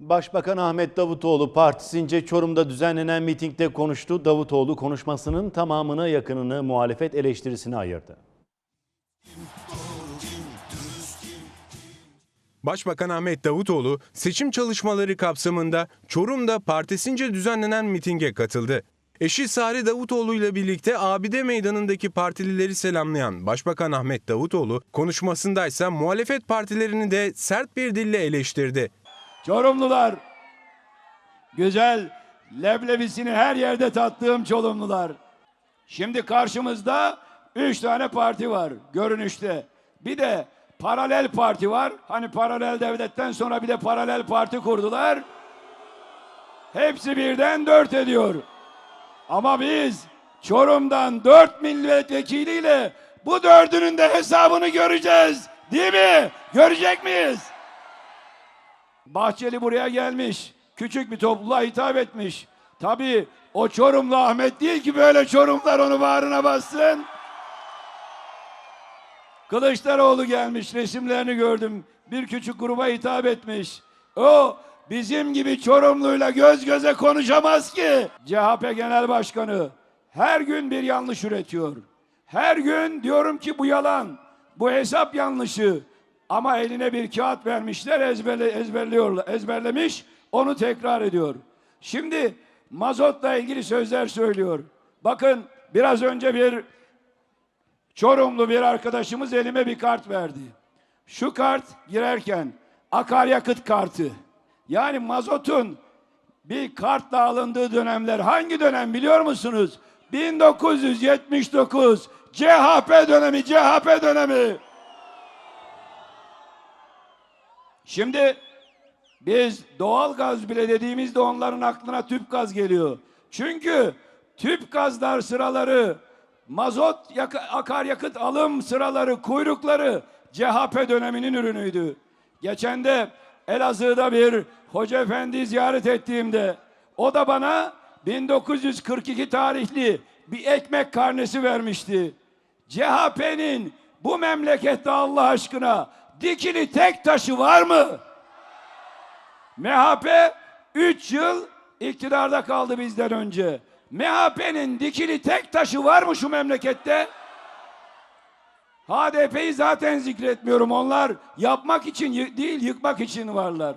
Başbakan Ahmet Davutoğlu partisince Çorum'da düzenlenen mitingde konuştu. Davutoğlu konuşmasının tamamına yakınını muhalefet eleştirisine ayırdı. Başbakan Ahmet Davutoğlu seçim çalışmaları kapsamında Çorum'da partisince düzenlenen mitinge katıldı. Eşi Sare Davutoğlu ile birlikte Abide Meydanı'ndaki partilileri selamlayan Başbakan Ahmet Davutoğlu konuşmasındaysa muhalefet partilerini de sert bir dille eleştirdi. Çorumlular, güzel leblebisini her yerde tattığım Çorumlular. Şimdi karşımızda üç tane parti var görünüşte. Bir de paralel parti var. Hani paralel devletten sonra bir de paralel parti kurdular. Hepsi birden dört ediyor. Ama biz Çorum'dan dört milletvekiliyle bu dördünün de hesabını göreceğiz. Değil mi? Görecek miyiz? Bahçeli buraya gelmiş. Küçük bir topluluğa hitap etmiş. Tabii o Çorumlu Ahmet değil ki böyle Çorumlar onu bağrına bassın. Kılıçdaroğlu gelmiş resimlerini gördüm. Bir küçük gruba hitap etmiş. O bizim gibi Çorumluyla göz göze konuşamaz ki. CHP Genel Başkanı her gün bir yanlış üretiyor. Her gün diyorum ki bu yalan. Bu hesap yanlışı. Ama eline bir kağıt vermişler ezberle, ezberliyorlar, ezberlemiş onu tekrar ediyor. Şimdi mazotla ilgili sözler söylüyor. Bakın biraz önce bir Çorumlu bir arkadaşımız elime bir kart verdi. Şu kart girerken akaryakıt kartı. Yani mazotun bir kartla alındığı dönemler hangi dönem biliyor musunuz? 1979 CHP dönemi, CHP dönemi. Şimdi biz doğal gaz bile dediğimizde onların aklına tüp gaz geliyor. Çünkü tüp gazlar sıraları, mazot yak- akaryakıt alım sıraları, kuyrukları CHP döneminin ürünüydü. Geçen de Elazığ'da bir hoca efendi ziyaret ettiğimde o da bana 1942 tarihli bir ekmek karnesi vermişti. CHP'nin bu memlekette Allah aşkına dikili tek taşı var mı? MHP 3 yıl iktidarda kaldı bizden önce. MHP'nin dikili tek taşı var mı şu memlekette? HDP'yi zaten zikretmiyorum. Onlar yapmak için değil yıkmak için varlar.